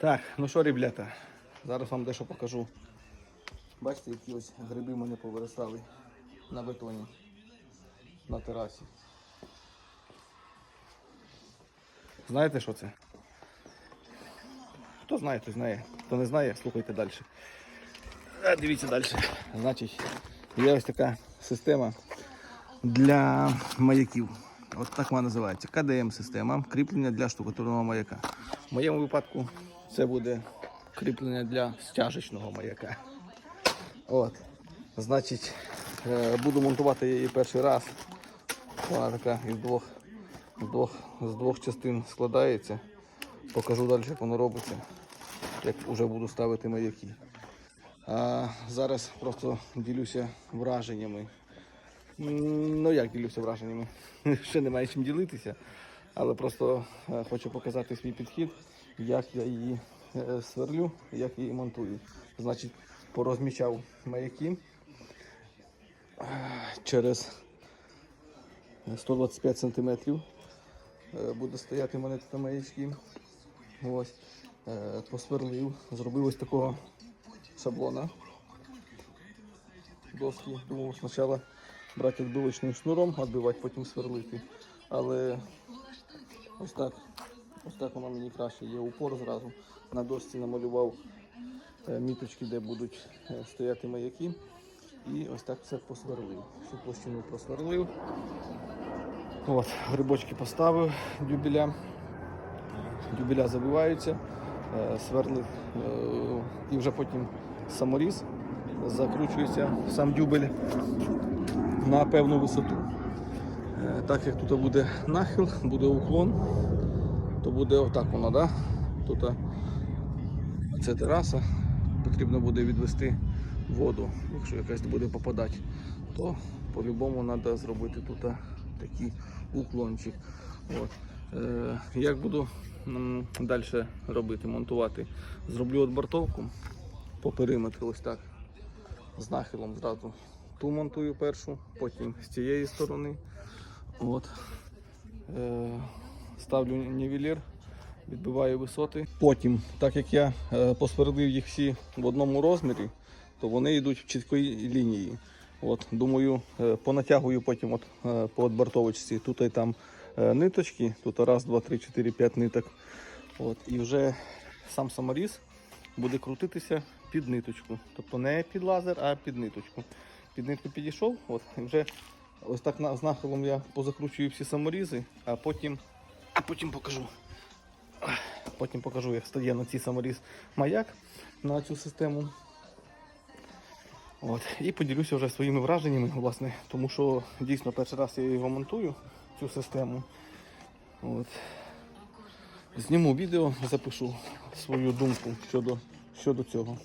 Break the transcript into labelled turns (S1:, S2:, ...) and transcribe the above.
S1: Так, ну що, ребята, зараз вам дещо покажу. Бачите, які ось гриби мене повиростали на бетоні, на терасі. Знаєте, що це? Хто знає, той знає. Хто не знає, слухайте далі. А, дивіться далі. Значить, є ось така система для маяків. От так вона називається. КДМ-система. Кріплення для штукатурного маяка. В моєму випадку це буде кріплення для стяжечного маяка. От. Значить, е, буду монтувати її перший раз. Вона така із двох, з двох, з двох частин складається. Покажу далі, як воно робиться, як вже буду ставити маяки. А зараз просто ділюся враженнями. Ну як ділюся враженнями? Ще немає чим ділитися, але просто е, хочу показати свій підхід, як я її е, сверлю, як її монтую. Значить, порозмічав маяки е, через 125 сантиметрів. Буде стояти мене маячки. Ось. Посверлив, зробив ось такого шаблона доски. Думав спочатку брати відбивочним шнуром, відбивати, потім сверлити. Але ось так, ось так воно мені краще. Є упор зразу. На дошці намалював е, міточки, де будуть е, стояти маяки. І ось так все посверлив. Всю площину просверлив. От, грибочки поставив дюбеля. Дюбеля забиваються, е, сверлив і вже потім саморіз закручується сам дюбель на певну висоту. Так як тут буде нахил, буде уклон, то буде отак воно, да? Тут е, це тераса, потрібно буде відвести воду, якщо якась буде попадати, то по-любому треба зробити тут е, такий уклончик. От. Е, як буду далі робити, монтувати? Зроблю отбортовку по периметру ось так з нахилом зразу ту монтую першу, потім з цієї сторони. От. Е, ставлю нівелір, відбиваю висоти. Потім, так як я е, посверлив їх всі в одному розмірі, то вони йдуть в чіткій лінії. От, думаю, е, понатягую потім от, е, по отбортовочці. Тут і там е, ниточки, тут раз, два, три, чотири, п'ять ниток. От, і вже сам саморіз буде крутитися під ниточку. Тобто не під лазер, а під ниточку. Під нитку підійшов, от, і вже ось так з нахилом я позакручую всі саморізи, а потім, а потім покажу. Потім покажу, як стає на цей саморіз маяк на цю систему. От, і поділюся вже своїми враженнями, власне, тому що дійсно перший раз я його монтую, цю систему. От. Зніму відео, запишу свою думку щодо, щодо цього.